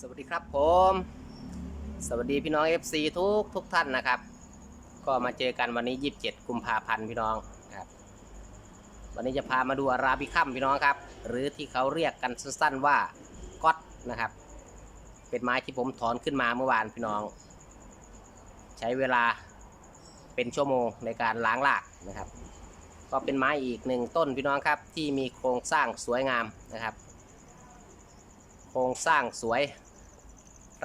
สวัสดีครับผม สวัสดีพี่น้อง FC ทุกทุกท่านนะครับ ก็มาเจอกันวันนี้ 27 กุมภาพันธ์พี่น้องครับวันนี้จะพามาดูอาราบิคัมพี่น้องครับ หรือที่เขาเรียกกันสั้นๆว่าก๊อตนะครับ เป็นไม้ที่ผมถอนขึ้นมาเมื่อวานพี่น้อง ใช้เวลาเป็นชั่วโมงในการล้างรากนะครับ ก็เป็นไม้อีกหนึ่งต้นพี่น้องครับที่มีโครงสร้างสวยงามนะครับโครงสร้างสวย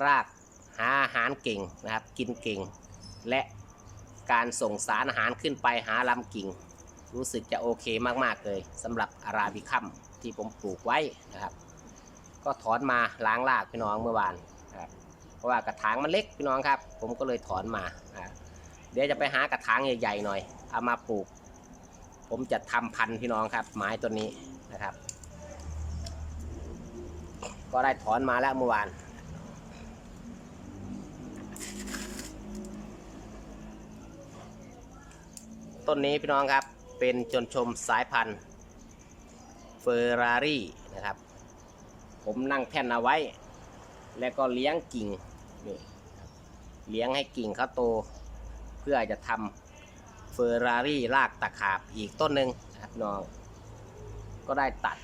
รากหาอาหารเก่งนะครับ กินเก่ง และการส่งสารอาหารขึ้นไปหาลำกิ่ง รู้สึกจะโอเคมากๆเลยสำหรับอาราบิคัมที่ผมปลูกไว้นะครับ ก็ถอนมาล้างรากพี่น้องเมื่อวานนะครับเพราะว่ากระถางมันเล็กพี่น้องครับ ผมก็เลยถอนมาเดี๋ยวจะไปหากระถางใหญ่ๆหน่อย เอามาปลูก ผมจะทำพันธุ์พี่น้องครับ ไม้ต้นนี้นะครับ ก็ได้ถอนมาแล้วเมื่อวาน ต้นนี้พี่น้องครับ เป็นจนชมสายพันธุ์เฟอร์รารี่นะครับ ผมนั่งแท่นเอาไว้ แล้วก็เลี้ยงกิ่งนี่เลี้ยงให้กิ่งเขาโต เพื่อจะทำเฟอร์รารี่รากตะขาบอีกต้นหนึ่งนะครับน้อง ก็ได้ตัด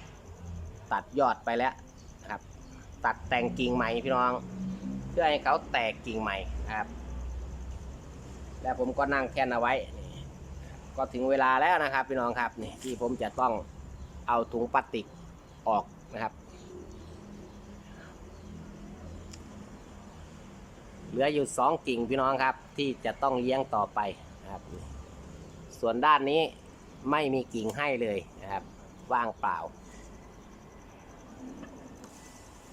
ตัดยอดไปแล้วนะครับ ตัดแต่งกิ่งใหม่พี่น้อง เพื่อให้เขาแตกกิ่งใหม่นะครับ แล้วผมก็นั่งแค่นเอาไว้ ก็ถึงเวลาแล้วนะครับ พี่น้องครับนี่ที่ผมจะต้องเอาถุงพลาสติกออกนะครับ เหลืออยู่สองกิ่งพี่น้องครับ ที่จะต้องเลี้ยงต่อไปนะครับ ส่วนด้านนี้ไม่มีกิ่งให้เลยนะครับ ว่างเปล่า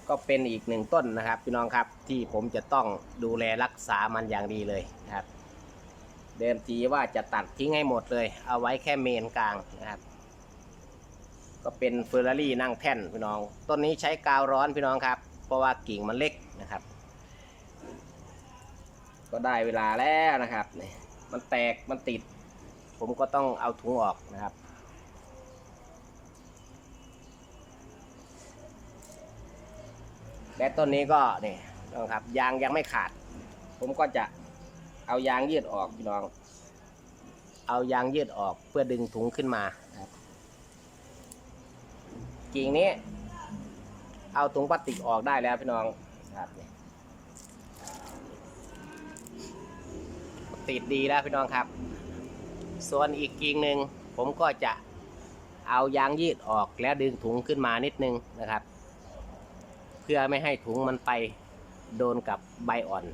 ก็เป็นอีกหนึ่งต้นนะครับ พี่น้องครับที่ผมจะต้องดูแลรักษามันอย่างดีเลยนะครับ เดิมทีว่าจะตัดทิ้งให้หมดเลย เอาไว้แค่เมนกลางนะครับ ก็เป็นเฟอร์รารี่นั่งแท่นพี่น้อง ต้นนี้ใช้กาวร้อนพี่น้องครับ เพราะว่ากิ่งมันเล็กนะครับ ก็ได้เวลาแล้วนะครับนี่มันแตกมันติด ผมก็ต้องเอาถุงออกนะครับและต้นนี้ก็นี่นะครับยางยังไม่ขาด ผมก็จะ เอายางยืดออกพี่น้อง เอายางยืดออกเพื่อดึงถุงขึ้นมาครับกิ่งนี้ เอาถุงพลาสติกออกได้แล้วพี่น้องครับติดดีแล้วพี่น้องครับ ส่วนอีกกิ่งหนึ่งผมก็จะเอายางยืดออกแล้วดึงถุงขึ้นมานิดนึงนะครับ เพื่อไม่ให้ถุงมันไปโดนกับใบอ่อน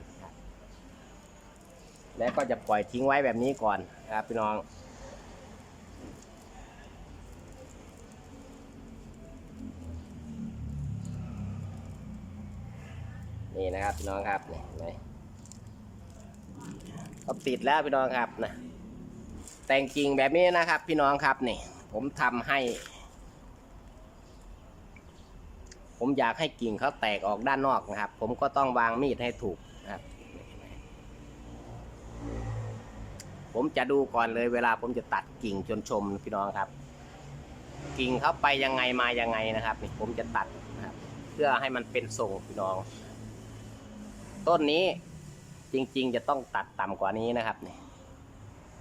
แล้วก็จะปล่อยทิ้งไว้แบบนี้ก่อนนะครับพี่น้อง นี่นะครับพี่น้องครับนี่เห็นก็ติดแล้วพี่น้องครับนะแต่งกิ่งแบบนี้นะครับ พี่น้องครับนี่ ผมทำให้ ผมอยากให้กิ่งเขาแตกออกด้านนอกนะครับ ผมก็ต้องวางมีดให้ถูกนะครับ ผมจะดูก่อนเลยเวลาผมจะตัดกิ่งจนชมพี่น้องครับ กิ่งเขาไปยังไงมายังไงนะครับนี่ผมจะตัดนะครับ เพื่อให้มันเป็นทรงพี่น้อง ต้นนี้จริง ๆ จะต้องตัดต่ำกว่านี้นะครับนี่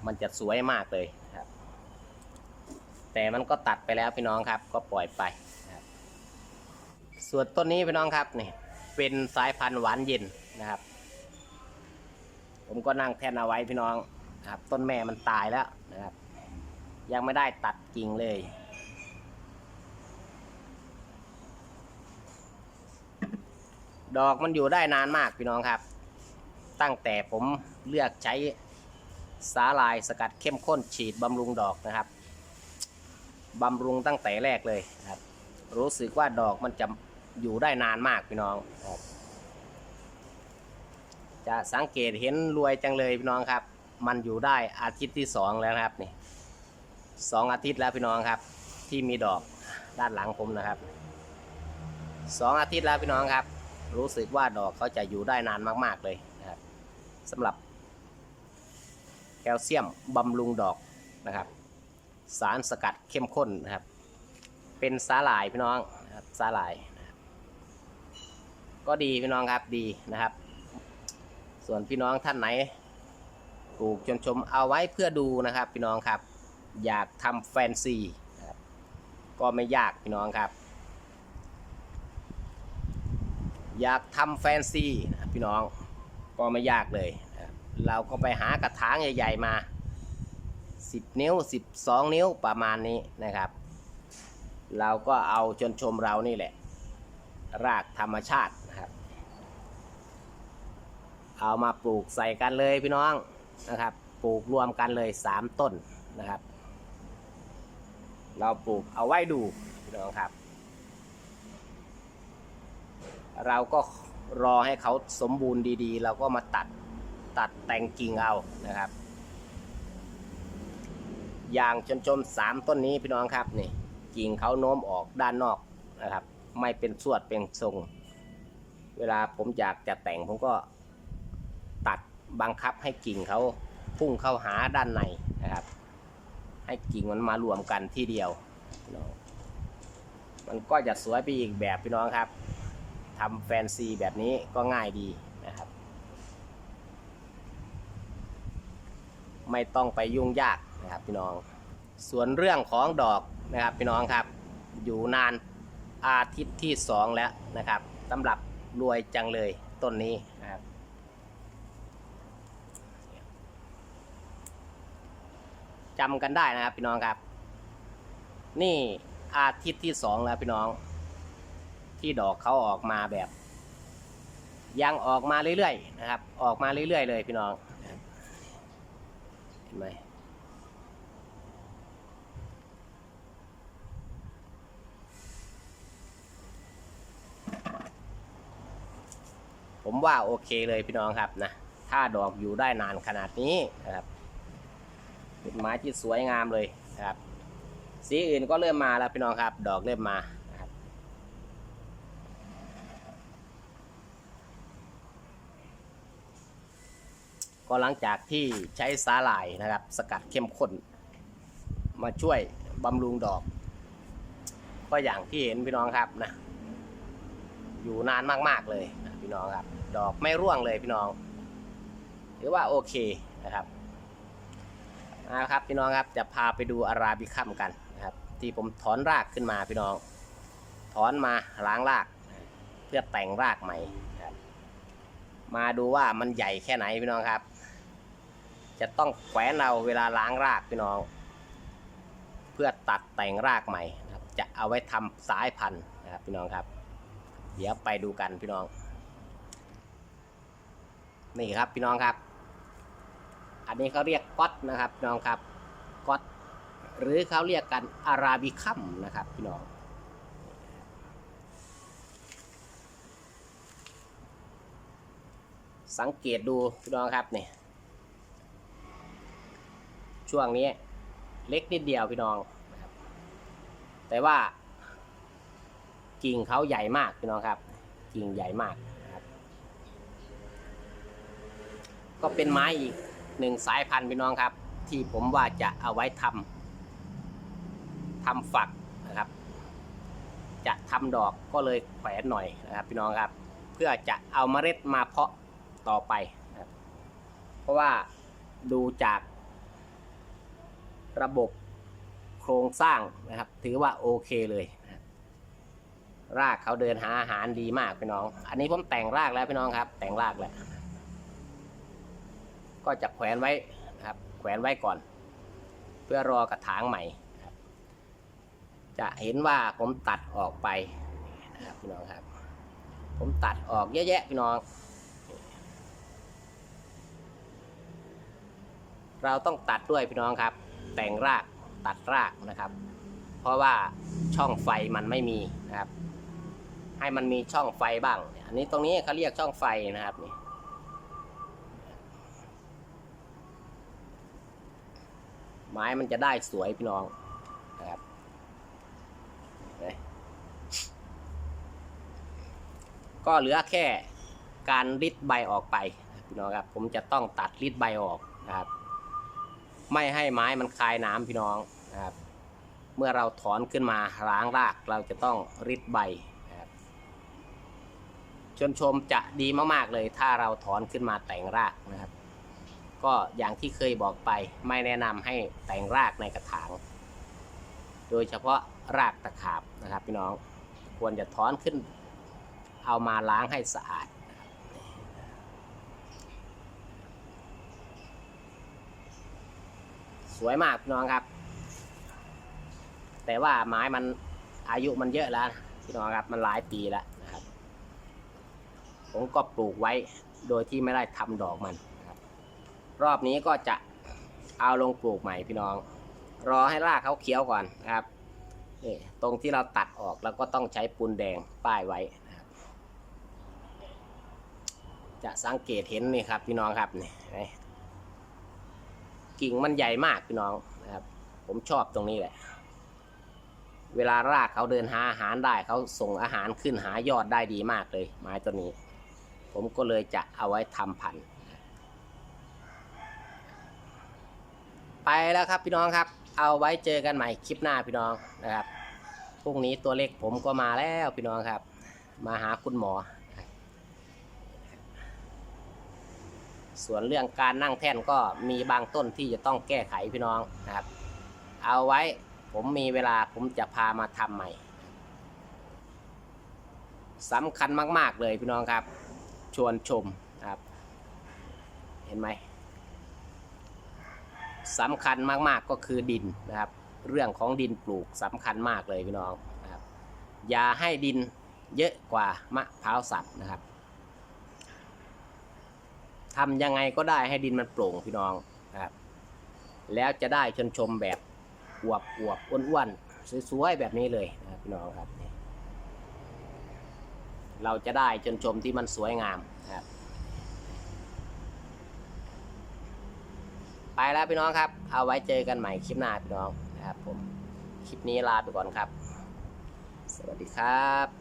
มันจะสวยมากเลยครับ แต่มันก็ตัดไปแล้วพี่น้องครับ ก็ปล่อยไปครับ ส่วนต้นนี้พี่น้องครับนี่เป็นสายพันธุ์หวานเย็นนะครับ ผมก็นั่งแท่นเอาไว้พี่น้อง นะครับต้นแม่มันตายแล้วนะครับ ยังไม่ได้ตัดกิ่งเลย ดอกมันอยู่ได้นานมากพี่น้องครับ ตั้งแต่ผมเลือกใช้สาลายสกัดเข้มข้นฉีดบำรุงดอกนะครับบำรุงตั้งแต่แรกเลยครับ รู้สึกว่าดอกมันจะอยู่ได้นานมากพี่น้องครับจะสังเกตเห็นรวยจังเลยพี่น้องครับ มันอยู่ได้อาทิตย์ที่สองแล้วนะครับนี่สองอาทิตย์แล้วพี่น้องครับ ที่มีดอกด้านหลังผมนะครับสองอาทิตย์แล้วพี่น้องครับ รู้สึกว่าดอกเขาจะอยู่ได้นานมาก ๆเลยนะครับสำหรับ แคลเซียมบำรุงดอกนะครับ สารสกัดเข้มข้นนะครับ เป็นสาหร่ายพี่น้องนะครับสาหร่ายนะก็ดีพี่น้องครับดีนะครับ ส่วนพี่น้องท่านไหน ปลูกจนชมเอาไว้เพื่อดูนะครับ พี่น้องครับ อยากทำแฟนซีก็ไม่ยากพี่น้องครับ อยากทำแฟนซีพี่น้องก็ไม่ยากเลยเราก็ไปหากระถางใหญ่ๆมา 10 นิ้ว 12 นิ้วประมาณนี้นะครับ เราก็เอาจนชมเรานี่แหละ รากธรรมชาตินะครับ เอามาปลูกใส่กันเลยพี่น้อง นะครับ ปลูกรวมกันเลย 3 ต้นนะครับ เราปลูกเอาไว้ดูพี่น้องครับ เราก็รอให้เขาสมบูรณ์ดีๆ เราก็มาตัดตัดแต่งกิ่งเอานะครับ อย่างชนชมสามต้นนี้พี่น้องครับนี่กิ่งเขาโน้มออกด้านนอกนะครับ ไม่เป็นสวดเป็นทรง เวลาผมอยากจะแต่งผมก็ บังคับให้กิ่งเขาพุ่งเข้าหาด้านในนะครับ ให้กิ่งมันมารวมกันที่เดียวมันก็จะสวยไปอีกแบบพี่น้องครับทำแฟนซีแบบนี้ก็ง่ายดีนะครับ ไม่ต้องไปยุ่งยากนะครับพี่น้อง ส่วนเรื่องของดอกนะครับพี่น้องครับ อยู่นานอาทิตย์ที่สองแล้วนะครับสำหรับรวยจังเลยต้นนี้นะครับ จำกันได้นะครับพี่น้องครับ นี่อาทิตย์ที่สองแล้วพี่น้อง ที่ดอกเขาออกมาแบบ ยังออกมาเรื่อยๆนะครับ ออกมาเรื่อยๆเลยพี่น้องเห็นไหมผมว่าโอเคเลยพี่น้องครับนะ ถ้าดอกอยู่ได้นานขนาดนี้นะครับ เป็นไม้ที่สวยงามเลยนะครับ สีอื่นก็เริ่มมาแล้วพี่น้องครับ ดอกเริ่มมานะครับก็หลังจากที่ใช้สาหร่ายนะครับ สกัดเข้มข้น มาช่วยบำรุงดอก ก็อย่างที่เห็นพี่น้องครับนะอยู่นานมากๆเลยนะพี่น้องครับ ดอกไม่ร่วงเลยพี่น้องถือว่าโอเคนะครับ นะครับพี่น้องครับจะพาไปดูอาราบิคัมกันนะครับ ที่ผมถอนรากขึ้นมาพี่น้อง ถอนมาล้างราก เพื่อแต่งรากใหม่ครับ มาดูว่ามันใหญ่แค่ไหนพี่น้องครับ จะต้องแขวนเอาเวลาล้างรากพี่น้อง เพื่อตัดแต่งรากใหม่นะครับ จะเอาไว้ทำสายพันธุ์นะครับพี่น้องครับ เดี๋ยวไปดูกันพี่น้อง นี่ครับพี่น้องครับ อันนี้เขาเรียกก๊อตนะครับน้องครับก๊อตหรือเขาเรียกกันอาราบิคัมนะครับพี่น้องสังเกตดูพี่น้องครับเนี่ยช่วงนี้เล็กนิดเดียวพี่น้อง แต่ว่า กิ่งเขาใหญ่มากพี่น้องครับ กิ่งใหญ่มากก็เป็นไม้อีก หนึ่งสายพันธุ์พี่น้องครับ ที่ผมว่าจะเอาไว้ทำทำฝักนะครับ จะทำดอกก็เลยแขวนหน่อยนะครับ พี่น้องครับ เพื่อจะเอาเมล็ดมาเพาะต่อไปนะครับเพราะว่าดูจากระบบโครงสร้างนะครับ ถือว่าโอเคเลยนะรากเขาเดินหาอาหารดีมากพี่น้อง อันนี้ผมแต่งรากแล้วพี่น้องครับ แต่งรากแล้ว ก็จะแขวนไว้นะครับแขวนไว้ก่อน เพื่อรอกระถางใหม่ จะเห็นว่าผมตัดออกไปนะครับพี่น้องครับ ผมตัดออกเยอะแยะพี่น้อง เราต้องตัดด้วยพี่น้องครับ แต่งรากตัดรากนะครับ เพราะว่าช่องไฟมันไม่มีนะครับ ให้มันมีช่องไฟบ้าง อันนี้ตรงนี้เขาเรียกช่องไฟนะครับนี่ ม้มันจะได้สวยพี่น้องนะครับก็เหลือแค่การริดใบออกไปพี่น้องครับ ผมจะต้องตัดริดใบออกนะครับ ไม่ให้ไม้มันคายน้ำพี่น้องนะครับ เมื่อเราถอนขึ้นมาล้างรากเราจะต้องริดใบนะครับชนชมจะดีมากๆเลย ถ้าเราถอนขึ้นมาแต่งรากนะครับ ก็อย่างที่เคยบอกไปไม่แนะนำให้แต่งรากในกระถาง โดยเฉพาะรากตะขาบนะครับพี่น้องควรจะถอนขึ้น เอามาล้างให้สะอาด สวยมากพี่น้องครับ แต่ว่าไม้มันอายุมันเยอะแล้วพี่น้องครับมันหลายปีแล้วนะครับ ผมก็ปลูกไว้โดยที่ไม่ได้ทำดอกมัน รอบนี้ก็จะเอาลงปลูกใหม่พี่น้อง รอให้รากเขาเขียวก่อนนะครับนี่ตรงที่เราตัดออกแล้วก็ต้องใช้ปูนแดงป้ายไว้นะครับจะสังเกตเห็นนี่ครับพี่น้องครับนี่กิ่งมันใหญ่มากพี่น้องนะครับ ผมชอบตรงนี้แหละ เวลารากเขาเดินหาอาหารได้เขาส่งอาหารขึ้นหายอดได้ดีมากเลย ไม้ตัวนี้ ผมก็เลยจะเอาไว้ทำพันธุ์ ไปแล้วครับพี่น้องครับ เอาไว้เจอกันใหม่คลิปหน้าพี่น้องนะครับพรุ่งนี้ตัวเล็กผมก็มาแล้วพี่น้องครับ มาหาคุณหมอ ส่วนเรื่องการนั่งแท่นก็มีบางต้นที่จะต้องแก้ไขพี่น้องนะครับ เอาไว้ผมมีเวลาผมจะพามาทำใหม่สำคัญมาก ๆ เลยพี่น้องครับ ชวนชมนะครับ เห็นไหม สำคัญมากๆก็คือดินนะครับ เรื่องของดินปลูกสำคัญมากเลยพี่น้องนะครับอย่าให้ดินเยอะกว่ามะพร้าวสับนะครับทำยังไงก็ได้ให้ดินมันโปร่งพี่น้องนะครับ แล้วจะได้ชนชมแบบอวบอวบอ้วนอ้วนๆสวยๆแบบนี้เลยนะพี่น้องครับ เราจะได้ชนชมที่มันสวยงามนะครับ ไปแล้วพี่น้องครับ เอาไว้เจอกันใหม่คลิปหน้าพี่น้องนะครับผม คลิปนี้ลาไปก่อนครับ สวัสดีครับ